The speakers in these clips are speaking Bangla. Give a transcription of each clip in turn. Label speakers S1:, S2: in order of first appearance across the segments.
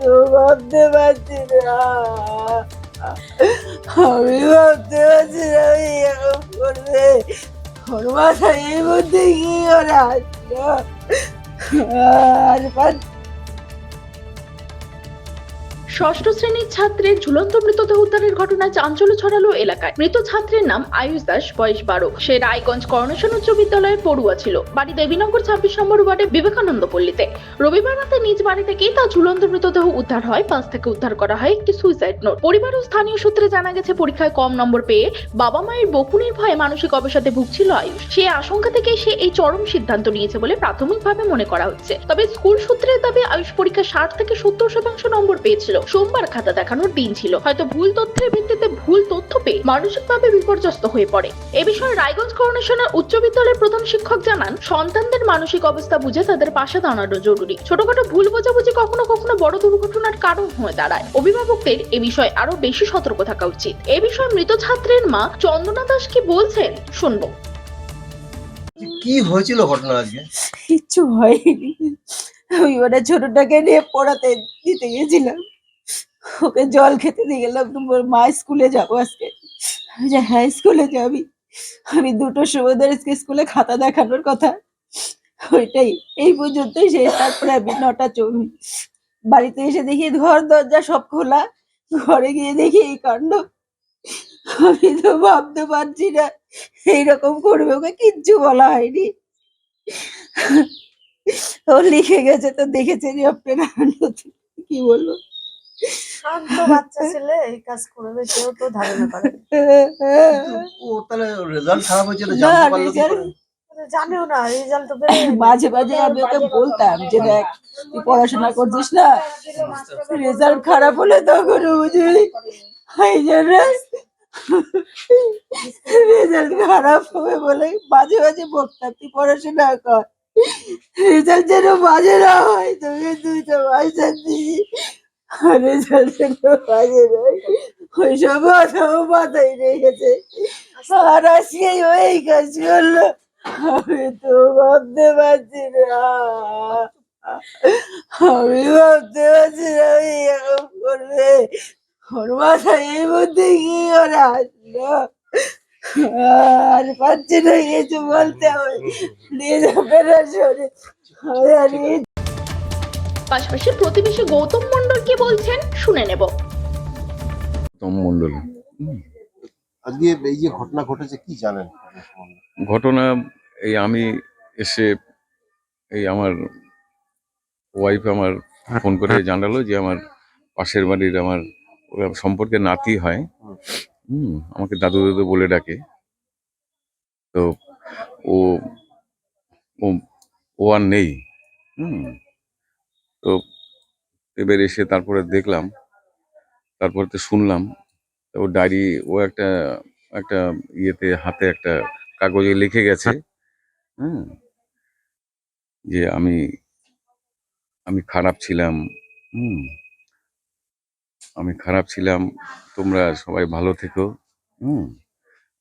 S1: তো ভাবতে পারছি না। আমি ভাবতে পারছি না আমি এরকম করবে। ওর মাথায় এই মধ্যে কি ওরা আর পারছি
S2: ষষ্ঠ শ্রেণির ছাত্রের ঝুলন্ত মৃতদেহ উদ্ধারের ঘটনায় চাঞ্চল্য ছড়ালো এলাকায়। মৃত ছাত্রের নাম আয়ুষ দাস, বয়স বারো। সে রায়গঞ্জ করোনেশন উচ্চ বিদ্যালয়ের পড়ুয়া ছিল। বাড়ি দেবীনগর ছাব্বিশ নম্বর ওয়ার্ডে বিবেকানন্দ পল্লীতে। রবিবার রাতে নিজ বাড়ি থেকেই তার ঝুলন্ত মৃতদেহ উদ্ধার হয়। পাশ থেকে উদ্ধার করা হয় একটি সুইসাইড নোট পরিবার ও স্থানীয় সূত্রে জানা গেছে, পরীক্ষায় কম নম্বর পেয়ে বাবা মায়ের বকুনির ভয়ে মানসিক অবসাদে ভুগছিল আয়ুষ। সে আশঙ্কা থেকে সে এই চরম সিদ্ধান্ত নিয়েছে বলে প্রাথমিকভাবে মনে করা হচ্ছে। তবে স্কুল সূত্রের দাবি, আয়ুষ পরীক্ষা ষাট থেকে সত্তর শতাংশ নম্বর পেয়েছিল। সোমবার খাতা দেখানোর দিন ছিল। হয়তো ভুল তথ্যের ভিত্তিতে ভুল তথ্য পেয়ে মানসিকভাবে বিপর্যস্ত হয়ে পড়ে। এ বিষয়ে রায়গঞ্জ করোনেশনের উচ্চ বিদ্যালয়ের প্রধান শিক্ষক জানান সন্তানদের মানসিক অবস্থা বুঝে তাদের পাশে দাঁড়ানো জরুরি। ছোটখাটো ভুল বোঝাবুঝি কখনো কখনো বড় দুর্ঘটনার কারণ হয়ে দাঁড়ায়। অভিভাবকদের এ বিষয়ে আরও বেশি সতর্ক থাকা উচিত। এ বিষয়ে মৃত ছাত্রের মা চন্দনা দাস কি বলছেন? শুনব।
S3: কি হয়েছিল ঘটনা আজকে?
S1: কিচ্ছু হয়নি। আমি মানে ছোটটাকে নিয়ে পড়াতে দিতে গেছিলাম ওকে জল খেতে দিয়ে গেলাম, তোমার মা স্কুলে যাব আজকে। যে হ্যাঁ স্কুলে যাবি। আমি দুটো সময় ধরে আজকে স্কুলে খাতা দেখানোর কথা। ওইটাই, এই পর্যন্তই শেষ। তারপরে আমি নটা চব্বিশ বাড়িতে এসে দেখি ঘর, দরজা সব খোলা। ঘরে গিয়ে দেখি এই কাণ্ড। আমি তো ভাবতে পারছি না, এইরকম করবে ওকে কিচ্ছু বলা হয়নি। ও লিখে গেছে, তো দেখেছে যে আপনারা কি বলব?
S4: শান্ত বাচ্চা ছেলে এই কাজ করবে কেউ তো ধারণা করে।
S3: ও তাহলে রেজাল্ট খারাপ হয়েছে জানতে পারল কি করে?
S4: জানেও না রেজাল্ট তো
S1: মাঝে মাঝে আমি ওকে বলতাম যে দেখ তুই পড়াশোনা করছিস না? রেজাল্ট খারাপ হলে তখন এই জন্য রেজাল্ট খারাপ হবে বলে মাঝে মাঝে বলতাম তুই পড়াশোনা কর। রেজাল্ট যেন বাজে না হয় তোকে তুই তো পয়সা দিবি রেজাল্ট যেন বাজে না ওই সব কথাও মাথায় রেখেছে। আর আজকে ওই কাজ করল, আমি তো ভাবতে পারছি না। আমি ভাবতে পারছি না আমি এরকম করবে। ওর মাথায় এই মধ্যে কি করে আসলো? আর পারছি না কিছু বলতে হবে নিজ অপারেশনে আমি
S2: পাশাপাশি প্রতিবেশী গৌতম মণ্ডল কি বলছেন শুনে নেব।
S5: উত্তম মণ্ডল।
S3: আজকে এই যে ঘটনা ঘটেছে কি জানেন?
S5: ঘটনা এই আমি এসে এই আমার ওয়াইফ আমার ফোন করে জানালো যে আমার পাশের বাড়ির আমার ওরা সম্পর্কে নাতি হয়। হুম আমাকে দাদু দাদু বলে ডাকে। তো ও ও ও আর নেই। হুম তো এবার এসে তারপরে দেখলাম তারপরে তো শুনলাম তো ও ডায়েরি ও একটা একটা ইয়েতে হাতে একটা কাগজে লিখে গেছে হুম যে আমি আমি খারাপ ছিলাম হুম আমি খারাপ ছিলাম তোমরা সবাই ভালো থেকো হুম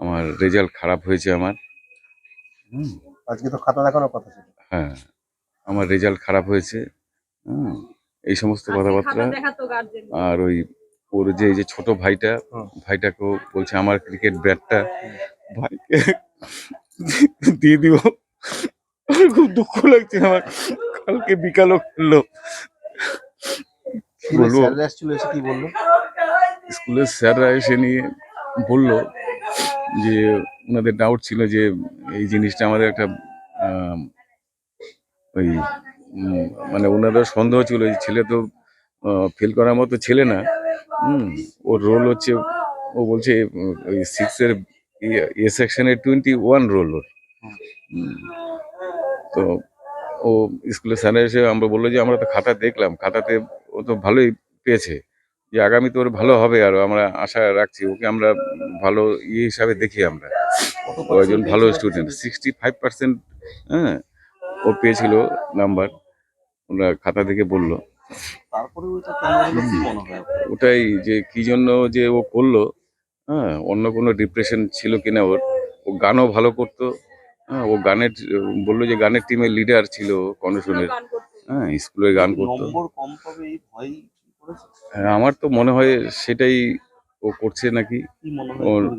S5: আমার রেজাল্ট খারাপ হয়েছে আমার হুম।
S3: আজকে তো খাতা দেখানোর কথা ছিল।
S5: হ্যাঁ আমার রেজাল্ট খারাপ হয়েছে। হুম এই সমস্ত কথাবার্তা আর ওই ওর যে এই যে ছোট ভাইটা। ভাইটাকেও বলছে আমার ক্রিকেট ব্যাটটা ভাইকে দিয়ে দিব আমার খুব দুঃখ লাগছে আমার। কালকে বিকালও খেললো। কি বলব?
S3: এসে কি বলল?
S5: স্কুলের স্যাররা এসে নিয়ে বলল যে ওনাদের ডাউট ছিল যে এই জিনিসটা আমাদের একটা ওই মানে ওনাদের সন্দেহ ছিল এই ছেলে তো ফেল করার মতো ছেলে না। ওর রোল হচ্ছে, ও বলছে ওই সিক্সের এ সেকশনের টোয়েন্টি ওয়ান রোল ওর। তো ও স্কুলের স্যার এসে আমরা বলল যে, আমরা তো খাতা দেখলাম, খাতাতে ও তো ভালোই পেয়েছে। যে আগামী তোর ভালো হবে আর, আমরা আশা রাখছি, ওকে আমরা ভালো ইয়ে হিসাবে দেখি আমরা। ও একজন ভালো স্টুডেন্ট সিক্সটি ফাইভ পার্সেন্ট হ্যাঁ ও পেয়েছিল নাম্বার ওরা খাতা দেখে বলল। ওটাই যে কি জন্য যে ও করল হ্যাঁ অন্য কোনো ডিপ্রেশন ছিল কিনা ওর। ও গানও ভালো করতো হ্যাঁ ও গানের বলল যে গানের টিমের লিডার ছিল কনশনের হ্যাঁ স্কুলে গান করতো। হ্যাঁ, আমার তো মনে হয় সেটাই ও করছে নাকি। ওর-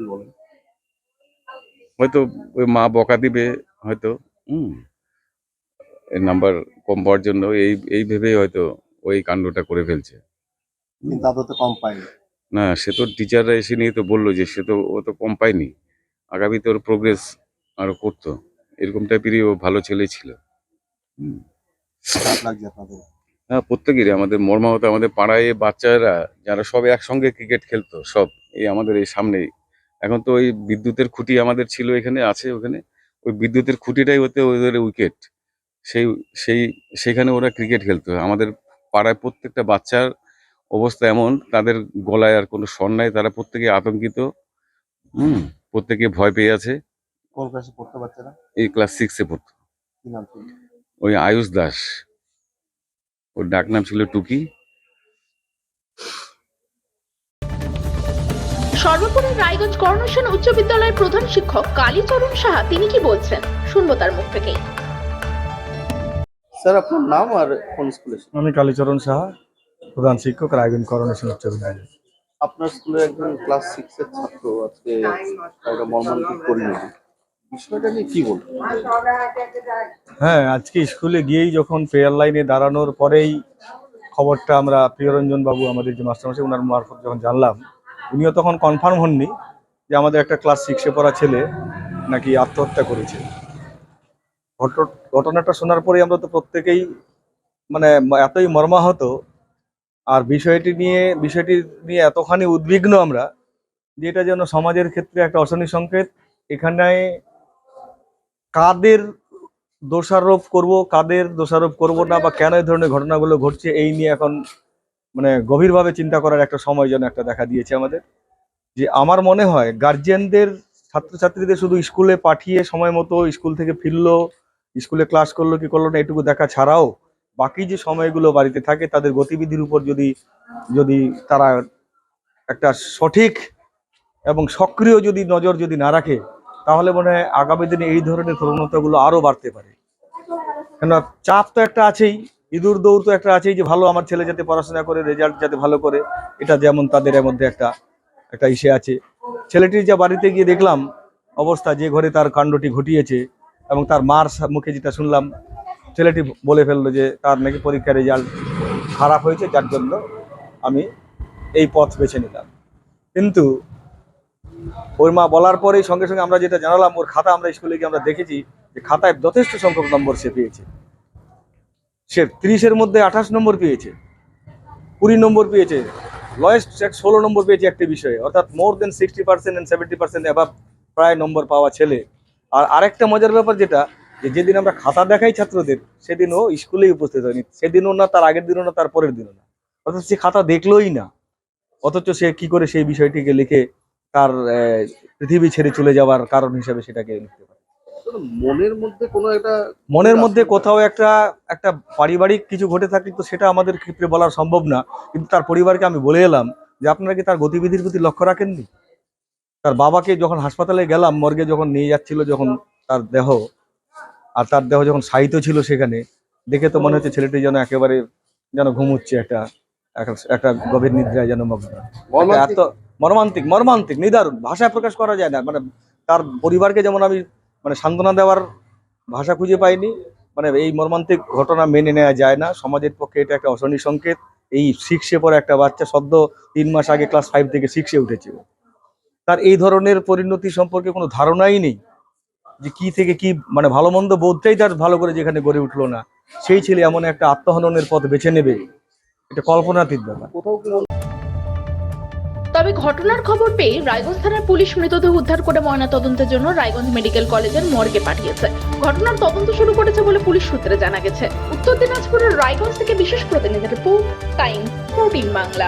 S5: হয়তো ওই মা বকা দিবে হয়তো। হুম। নাম্বার কম পাওয়ার জন্য এই এই ভেবেই হয়তো ওই কাণ্ডটা করে ফেলছে।
S3: কিন্তু আদতে কম পায়নি।
S5: না সে তো টিচাররা এসে নিয়ে তো বলল যে সে তো ও তো কম পায়নি। আগামীতে ওর প্রোগ্রেস আরও করতো। এরকম টাইপেরই ও ভালো ছেলে ছিল। হ্যাঁ প্রত্যেকেরই। আমাদের মর্মাহত আমাদের পাড়ায় বাচ্চারা যারা সব একসঙ্গে ক্রিকেট খেলতো সব এই আমাদের এই সামনেই। এখন তো ওই বিদ্যুতের খুঁটি আমাদের ছিল এখানে আছে ওখানে। ওই বিদ্যুতের খুঁটিটাই হতে ওদের উইকেট সেই সেই সেখানে ওরা ক্রিকেট খেলতো। আমাদের পাড়ায় প্রত্যেকটা বাচ্চার অবস্থা এমন তাদের গলায় আর কোনো স্বর নাই তারা প্রত্যেকে আতঙ্কিত হুম প্রত্যেকে ভয় পেয়ে আছে।
S3: কোন ক্লাসে পড়তে বাচ্চারা?
S5: এই ক্লাস সিক্সে পড়তো। ওই আয়ুষ দাস। ওর ডাক নাম ছিল টুকি।
S2: সর্বোপরি রায়গঞ্জ করোনেশন উচ্চ বিদ্যালয়ের প্রধান শিক্ষক কালীচরণ সাহা তিনি কি বলছেন? শুনব তার মুখ থেকেই।
S3: স্যার আপনার নাম আর কোন স্কুলে
S6: আমি কালীচরণ সাহা প্রধান শিক্ষক রায়গঞ্জ করোনেশন উচ্চ বিদ্যালয়
S3: আপনার স্কুলের একজন ক্লাস সিক্স এর ছাত্র আজকে একটা মর্মান্তিক পরিণতি। বিষয়টা নিয়ে কি বলবেন?
S6: হ্যাঁ আজকে স্কুলে গিয়েই যখন প্রেয়ার লাইনে দাঁড়ানোর পরেই খবরটা আমরা প্রিয়রঞ্জন বাবু আমাদের যে মাস্টারমশাই ওনার মারফত যখন জানলাম উনিও তখন কনফার্ম হননি যে আমাদের একটা ক্লাস সিক্সে পড়া ছেলে নাকি আত্মহত্যা করেছে। ঘটনাটা শোনার পরে আমরা তো প্রত্যেকেই মানে এতই মর্মাহত। আর বিষয়টি নিয়ে বিষয়টি নিয়ে এতখানি উদ্বিগ্ন আমরা যে এটা যেন সমাজের ক্ষেত্রে একটা অশনি সংকেত। এখানে কাদের দোষারোপ করব, কাদের দোষারোপ করব না বা কেন এই ধরনের ঘটনাগুলো ঘটছে, এই নিয়ে এখন মানে গভীরভাবে চিন্তা করার একটা সময় যেন একটা দেখা দিয়েছে আমাদের। যে আমার মনে হয় গার্জিয়ানদের ছাত্রছাত্রীদের শুধু স্কুলে পাঠিয়ে সময় মতো স্কুল থেকে ফিরলো স্কুলে ক্লাস করল কি করল না, এটুকু দেখা ছাড়াও বাকি যে সময়গুলো বাড়িতে থাকে, তাদের গতিবিধির উপর যদি যদি তারা একটা সঠিক এবং সক্রিয় যদি নজর যদি না রাখে, তাহলে মনে হয় আগামী দিনে এই ধরনের প্রবণতাগুলো আরও বাড়তে পারে। কেন চাপ তো একটা আছেই, ইঁদুর দৌড় তো একটা আছেই যে ভালো আমার ছেলে যাতে পড়াশোনা করে রেজাল্ট যাতে ভালো করে, এটা যেমন তাদের এর মধ্যে একটা একটা ইসে আছে। ছেলেটির যা বাড়িতে গিয়ে দেখলাম, অবস্থা যে ঘরে তার কাণ্ডটি ঘটিয়েছে এবং তার মার মুখে যেটা শুনলাম, ছেলেটি বলে ফেলল যে তার নাকি পরীক্ষার রেজাল্ট খারাপ হয়েছে, যার জন্য আমি এই পথ বেছে নিলাম। কিন্তু ওর মা বলার পরেই সঙ্গে সঙ্গে আমরা যেটা জানালাম, ওর খাতা আমরা স্কুলে গিয়ে আমরা দেখেছি যে খাতায় যথেষ্ট সংখ্যক নম্বর সে পেয়েছে। সে ত্রিশের মধ্যে আঠাশ নম্বর পেয়েছে, কুড়ি নম্বর পেয়েছে লয়েস্ট ষোলো নম্বর পেয়েছে একটি বিষয়ে। অর্থাৎ more than sixty percent and seventy percent above প্রায় নম্বর পাওয়া ছেলে। আর আরেকটা মজার ব্যাপার যেটা যে যেদিন আমরা খাতা দেখাই ছাত্রদের সেদিন ও স্কুলেই উপস্থিত হয়নি। সেদিনও না তার আগের দিনও না তার পরের দিনও না। অর্থাৎ সে খাতা দেখলোই না। অথচ সে কি করে সেই বিষয়টিকে লিখে তার পৃথিবী ছেড়ে চলে যাওয়ার কারণ হিসেবে সেটাকে লিখতে পারে।
S3: মনের মধ্যে কোনো একটা
S6: মনের মধ্যে কোথাও একটা একটা পারিবারিক কিছু ঘটে থাকে তো সেটা আমাদের ক্ষেত্রে বলা সম্ভব না। কিন্তু তার পরিবারকে আমি বলে এলাম যে আপনারা কি তার গতিবিধির প্রতি লক্ষ্য রাখেননি? তার বাবাকে যখন হাসপাতালে গেলাম মর্গে যখন নিয়ে যাচ্ছিল যখন তার দেহ আর তার দেহ যখন সাহিত্য ছিল সেখানে দেখে তো মনে হচ্ছে ছেলেটি যেন একেবারে যেন ঘুমুচ্ছে একটা একটা- গভীর নিদ্রায় যেন মগ্ন। এত মর্মান্তিক মর্মান্তিক নিদারুণ ভাষায় প্রকাশ করা যায় না। মানে তার পরিবারকে যেমন আমি মানে সান্ত্বনা দেওয়ার ভাষা খুঁজে পাইনি মানে এই মর্মান্তিক ঘটনা মেনে নেওয়া যায় না। সমাজের পক্ষে এটা একটা অশনি সংকেত। এই সিক্সে পরে একটা বাচ্চা সদ্য তিন মাস আগে ক্লাস ফাইভ থেকে সিক্সে উঠেছে। ও। তার এই ধরনের পরিণতি সম্পর্কে কোনো ধারণাই নেই যে কি থেকে কি মানে ভালো মন্দ বোধটাই তার ভালো করে যেখানে গড়ে উঠল না। সেই ছেলে এমন একটা আত্মহননের পথ বেছে নেবে। এটা কল্পনাতীত ব্যাপার।
S2: তবে ঘটনার খবর পেয়ে রায়গঞ্জ থানার পুলিশ মৃতদেহ উদ্ধার করে ময়নাতদন্তের জন্য রায়গঞ্জ মেডিকেল কলেজের মর্গে পাঠিয়েছে। ঘটনার তদন্ত শুরু করেছে বলে পুলিশ সূত্রে জানা গেছে। উত্তর দিনাজপুরের রায়গঞ্জ থেকে বিশেষ প্রতিনিধি রিপোর্ট টাইম প্রোটিন বাংলা।